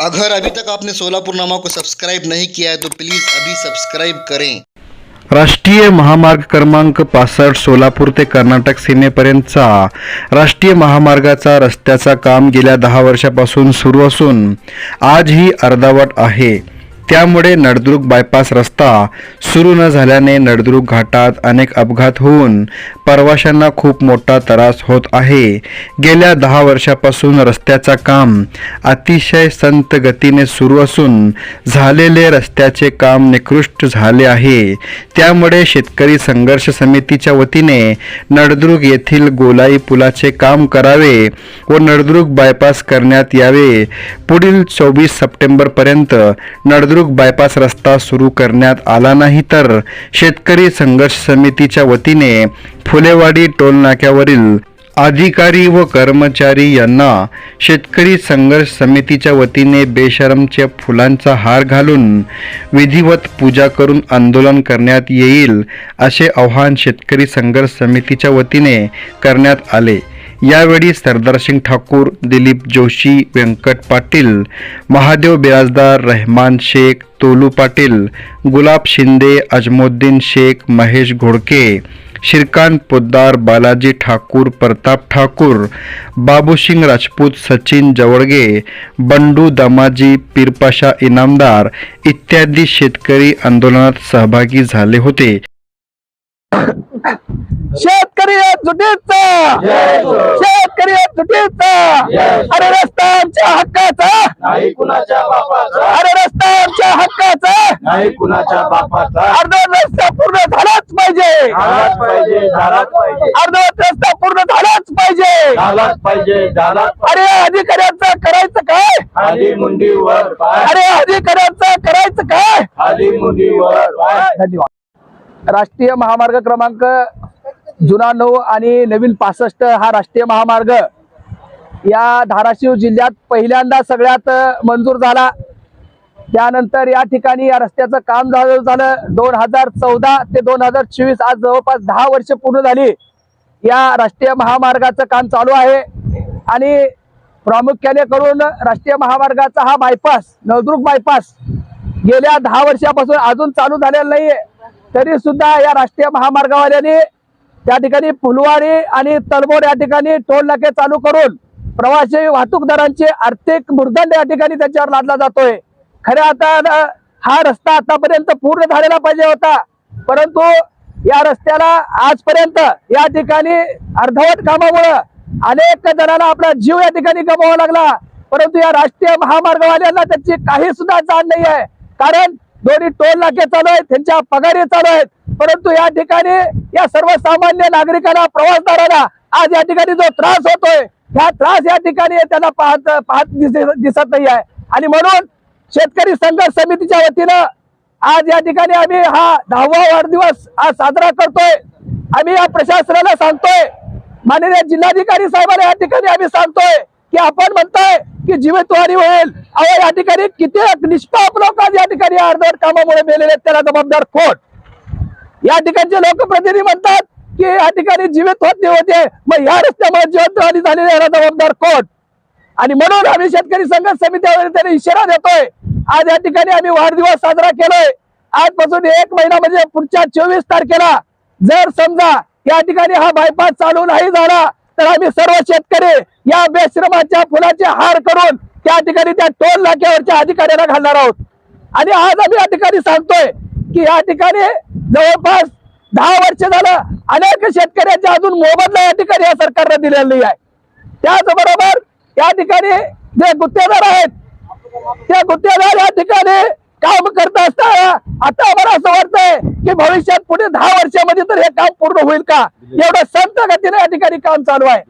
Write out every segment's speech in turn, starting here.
अगर अभी तक आपने सोलापुर नामा को सब्सक्राइब नहीं किया है तो प्लीज़ अभी सब्सक्राइब करें। राष्ट्रीय महामार्ग क्रमांक पासष्ट सोलापूर ते कर्नाटक सीमेपर्यंतचा राष्ट्रीय महामार्गाचा रस्त्याचा काम गेल्या दहा वर्षापासून सुरू असून आजही अर्धावट आहे. त्यामुळे नळदुर्ग बायपास रस्ता सुरू न झाल्याने नळदुर्ग घाटात अनेक अपघात होऊन प्रवाशांना खूप मोठा त्रास होत आहे. गेल्या दहा वर्षापासून रस्त्याचा काम अतिशय संत गतीने सुरू असून झालेले रस्त्याचे काम निकृष्ट झाले आहे. त्यामुळे शेतकरी संघर्ष समितीच्या वतीने नळदुर्ग येथील गोलाई पुलाचे काम करावे व नळदुर्ग बायपास करण्यात यावे. पुढील चोवीस सप्टेंबरपर्यंत नळदुर्ग बायपास रस्ता सुरू करण्यात आला नाही तर शेतकरी संघर्ष समितीच्या वतीने फुलेवाडी टोलनाक्यावरील अधिकारी व कर्मचारी यांना शेतकरी संघर्ष समितीच्या वतीने बेशरमच्या फुलांचा हार घालून विधिवत पूजा करून आंदोलन करण्यात येईल असे आवाहन शेतकरी संघर्ष समितीच्या वतीने करण्यात आले. यावेळी सरदारसिंग ठाकूर दिलीप जोशी व्यंकट पाटील महादेव बिराजदार रहमान शेख तोलू पाटील गुलाब शिंदे अजमुद्दीन शेख महेश घोडके श्रीकांत पोद्दार बालाजी ठाकूर प्रताप ठाकूर बाबूसिंग राजपूत सचिन जवळगे बंडू दमाजी पीरपाशा इनामदार इत्यादी शेतकरी आंदोलनात सहभागी झाले होते. शेतकरी एकजुटीचा शेतकरी एकजुटीचा अरे रस्ता आमच्या हक्काचा अरे रस्ता आमच्या हक्काचा. नाही कुणाच्या बापाचा. अर्धवट रस्ता पूर्ण झालाच पाहिजे. झालाच पाहिजे झालाच पाहिजे. अर्धवट रस्ता पूर्ण झालाच पाहिजे. झालाच पाहिजे झालाच अरे अधिकाऱ्यांचं करायचं काय? मुंडीवर अरे अधिकाऱ्यांचं करायचं काय? मुंडीवर धन्यवाद. राष्ट्रीय महामार्ग क्रमांक जुना नऊ आणि नवीन पासष्ट हा राष्ट्रीय महामार्ग. या धाराशिव जिल्ह्यात पहिल्यांदा सगळ्यात मंजूर झाला. त्यानंतर या ठिकाणी या रस्त्याचं काम झालं झालं. दोन हजार चौदा ते दोन हजार चोवीस आज जवळपास दहा वर्ष पूर्ण झाली. या राष्ट्रीय महामार्गाचं काम चालू आहे. आणि प्रामुख्याने करून राष्ट्रीय महामार्गाचा हा बायपास नळदुर्ग बायपास गेल्या दहा वर्षापासून अजून चालू झालेला नाहीये. तरी सुद्धा या राष्ट्रीय महामार्गावाल्यांनी त्या ठिकाणी फुलवारी आणि तलबोड या ठिकाणी टोल नाके चालू करून प्रवासी वाहतूकदारांचे आर्थिक मुर्दंड या ठिकाणी त्यांच्यावर लादला जातोय. खऱ्या आता हा रस्ता आतापर्यंत पूर्ण झालेला पाहिजे होता. परंतु या रस्त्याला आजपर्यंत या ठिकाणी अर्धवट कामामुळं अनेक जणांना आपला जीव या ठिकाणी गमवावा लागला. परंतु या राष्ट्रीय महामार्गवाल्यांना त्याची काही सुद्धा जाण नाही आहे कारण दोन्ही टोल नाके चालू आहेत त्यांच्या पगारी चालू आहेत. परंतु या ठिकाणी या सर्वसामान्य नागरिकांना प्रवासदारांना आज या ठिकाणी जो त्रास होतोय ह्या त्रास या ठिकाणी त्यांना पाहत पाहत दिस- दिसत नाही आहे आणि म्हणून शेतकरी संघर्ष समितीच्या वतीनं आज या ठिकाणी आम्ही हा दहावा वाढदिवस आज साजरा करतोय. आम्ही या प्रशासनाला सांगतोय माननीय जिल्हाधिकारी साहेबांना या ठिकाणी आम्ही सांगतोय की आपण म्हणताय की जीवितवारी होईल. अहो या ठिकाणी किती निष्पाप लोक आज या ठिकाणी अर्धवट कामामुळे मेलेले त्याला जबाबदार कोण? या ठिकाणचे लोकप्रतिनिधी म्हणतात की या ठिकाणी जीवित होत होते. मग या रस्त्यामुळे जीवंतवादी झालेली याला जबाबदार कोण? आणि म्हणून आम्ही शेतकरी संघर्ष समितीवर त्यांनी इशारा देतोय. आज या ठिकाणी आम्ही वाढदिवस साजरा केलोय. आजपासून एक महिना म्हणजे पुढच्या चोवीस तारखेला जर समजा या ठिकाणी हा बायपास चालू नाही झाला तर आम्ही सर्व शेतकरी या बेश्रमाच्या फुलाचे हार करून त्या ठिकाणी त्या टोल नाक्यावरच्या अधिकाऱ्याला घालणार आहोत. आणि आज आम्ही या ठिकाणी सांगतोय की या ठिकाणी जवळपास दहा वर्ष झालं अनेक शेतकऱ्यांच्या अजून मोबदला या ठिकाणी या सरकारनं दिलेली आहे. त्याचबरोबर या ठिकाणी जे गुत्तेदार आहेत त्या गुत्तेदार या ठिकाणी काम करत असताना आता मला असं वाटतंय की भविष्यात पुढे दहा वर्षामध्ये तर हे काम पूर्ण होईल का? एवढं संत गतीने या ठिकाणी काम चालू आहे.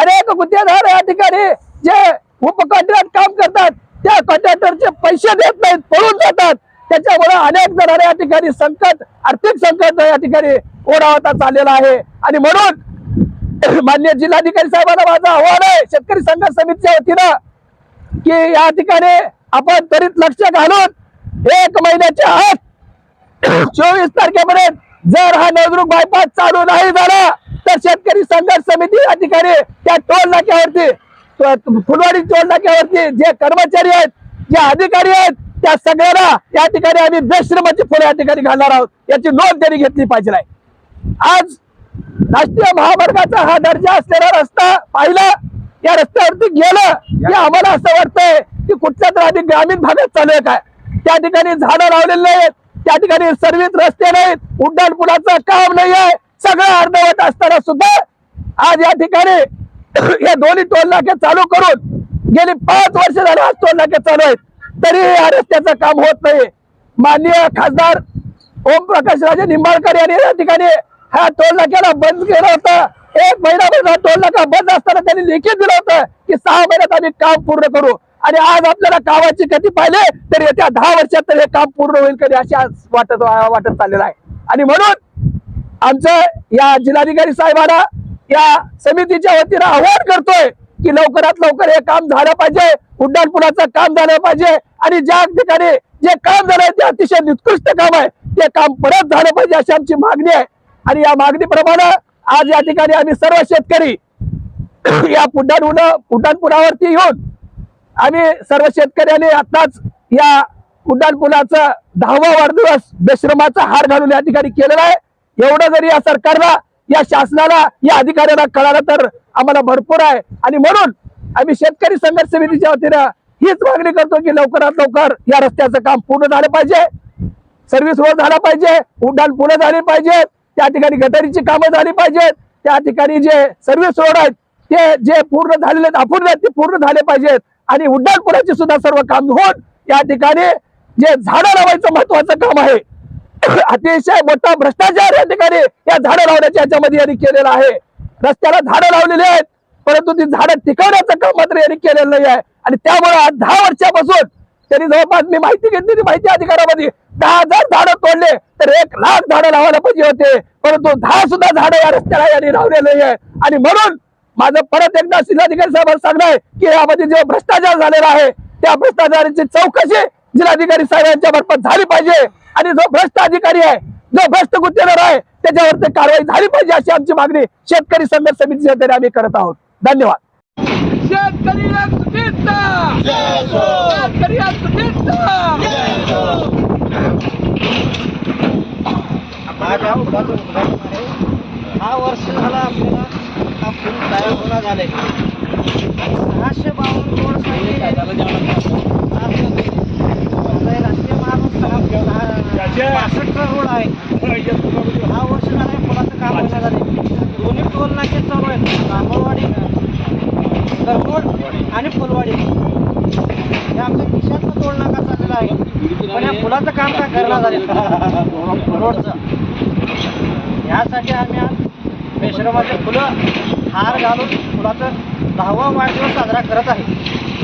अनेक गुत्तेदार या ठिकाणी जे उपकॉन्ट्रॅक्ट काम करतात त्या कॉन्ट्रॅक्टरचे पैसे देत नाहीत पळून जातात. त्याच्यामुळे अनेक जणांना या ठिकाणी संकट आर्थिक संकट या ठिकाणी ओढावता चाललेला आहे. आणि म्हणून मान्य जिल्हाधिकारी साहेबांना माझं आव्हान आहे शेतकरी संघर्ष समितीच्या वतीनं की या ठिकाणी आपण त्वरित लक्ष घालून एक महिन्याच्या आत चोवीस तारखेपर्यंत जर हा नवदुर्ग बायपास चालू नाही झाला तर शेतकरी संघर्ष समिती या ठिकाणी त्या टोल नाक्यावरती फुलवाडी टोल नाक्यावरती जे कर्मचारी आहेत जे अधिकारी आहेत त्या सगळ्यांना या ठिकाणी आम्ही बेश्रमाची फुलं या ठिकाणी घालणार आहोत. याची नोंद त्यांनी घेतली पाहिजे आज राष्ट्रीय महामार्गाचा हा दर्जा असलेला रस्ता पाहिला या रस्त्यावरती गेलं की आम्हाला असं वाटतंय की कुठल्या तर आधी ग्रामीण भागात चालू आहे काय? त्या ठिकाणी झाडं लावलेली नाहीत त्या ठिकाणी सर्वित रस्ते नाहीत उड्डाणपुलाचं काम नाही आहे सगळं अर्धवट असताना सुद्धा आज या ठिकाणी या दोन्ही टोल नाके चालू करून गेली पाच वर्ष झाले आज टोलनाके चालू आहेत तरी या रस्त्याचं काम होत नाही. माननीय खासदार ओम प्रकाश राजे निंबाळकर यांनी या ठिकाणी ह्या टोलनाक्याला बंद केलं होतं. एक महिनाभर हा टोलनाका बंद असताना त्यांनी लिखित दिलं होतं की सहा महिन्यात आम्ही काम पूर्ण करू. आणि आज आपल्याला कामाची गती पाहिले तर येत्या दहा वर्षात तर हे काम पूर्ण होईल कधी अशी आज वाटत वाटत चाललेलं आहे. आणि म्हणून आमचं या जिल्हाधिकारी साहेबांना या समितीच्या वतीनं आवाहन करतोय की लवकरात लवकर हे काम झालं पाहिजे. उड्डाणपुलाचं काम झालं पाहिजे. आणि ज्या ठिकाणी जे काम झालंय ते अतिशय निकृष्ट काम आहे. ते काम परत झालं पाहिजे अशी आमची मागणी आहे. आणि या मागणीप्रमाणे आज या ठिकाणी आम्ही सर्व शेतकरी या उड्डाण उड्डाणपुलावरती येऊन आम्ही सर्व शेतकऱ्यांनी आताच या उड्डाणपुलाचा दहावा वाढदिवस बेश्रमाचा हार घालून या ठिकाणी केलेला आहे. एवढं जरी या सरकारला या शासनाला या अधिकाऱ्याला कळालं तर आम्हाला भरपूर आहे. आणि म्हणून आम्ही शेतकरी संघर्ष समितीच्या वतीनं हीच मागणी करतो की लवकरात लवकर या रस्त्याचं काम पूर्ण झालं पाहिजे. सर्व्हिस रोड झाला पाहिजे. उड्डाण पुलं झाली पाहिजेत त्या ठिकाणी गटारीची कामं झाली पाहिजेत. त्या ठिकाणी जे सर्व्हिस रोड आहेत ते जे पूर्ण झालेले अपूर्ण आहेत ते पूर्ण झाले पाहिजेत. आणि उड्डाणपुराची सुद्धा सर्व काम होऊन या ठिकाणी जे झाडं लावायचं महत्वाचं काम आहे अतिशय मोठा भ्रष्टाचार या ठिकाणी. या झाडं लावण्याच्या याच्यामध्ये यांनी केलेला आहे. रस्त्याला झाडं लावलेली आहेत परंतु ती झाडं टिकवण्याचं काम मात्र यांनी केलेलं नाही आहे. आणि त्यामुळे आज दहा वर्षापासून त्यांनी जवळपास मी माहिती घेतली ती माहिती अधिकारामध्ये. दहा हजार झाडं तोडले तर एक लाख झाडं लावायला पाहिजे होते. परंतु दहा सुद्धा झाडं या रस्त्याला यांनी लावलेले नाही आहे. आणि म्हणून माझं परत एकदा जिल्हाधिकारी साहेबांना सांगणं आहे की यामध्ये जो भ्रष्टाचार झालेला आहे त्या भ्रष्टाचाराची चौकशी जिल्हाधिकारी साहेबांच्या मार्फत झाली पाहिजे. आणि जो भ्रष्ट अधिकारी आहे जो भ्रष्ट गुत्तेदार आहे त्याच्यावर ते कारवाई झाली पाहिजे अशी आमची मागणी शेतकरी संघर्ष समितीच्या वतीने आम्ही करत आहोत. धन्यवाद. हा वर्ष झाला आपल्याला सहाशे बावन्न रोड राष्ट्रीय महामार्ग पासष्ट रोड आहे हा वर्ष झाला या पुलाचं काम होणार झाले दोन्ही टोल नाके चालू आहेत रामोळवाडी गरकोड आणि फुलवाडी हे आमच्या खिशातनं टोल नाका चाललेला आहे. पण या पुलाचं काम काय करणार झाले रोडचं यासाठी आम्ही आज मेश्रमाचे फुलं हार घालून फुलाचं दहावा वाढदिवस साजरा करत आहे.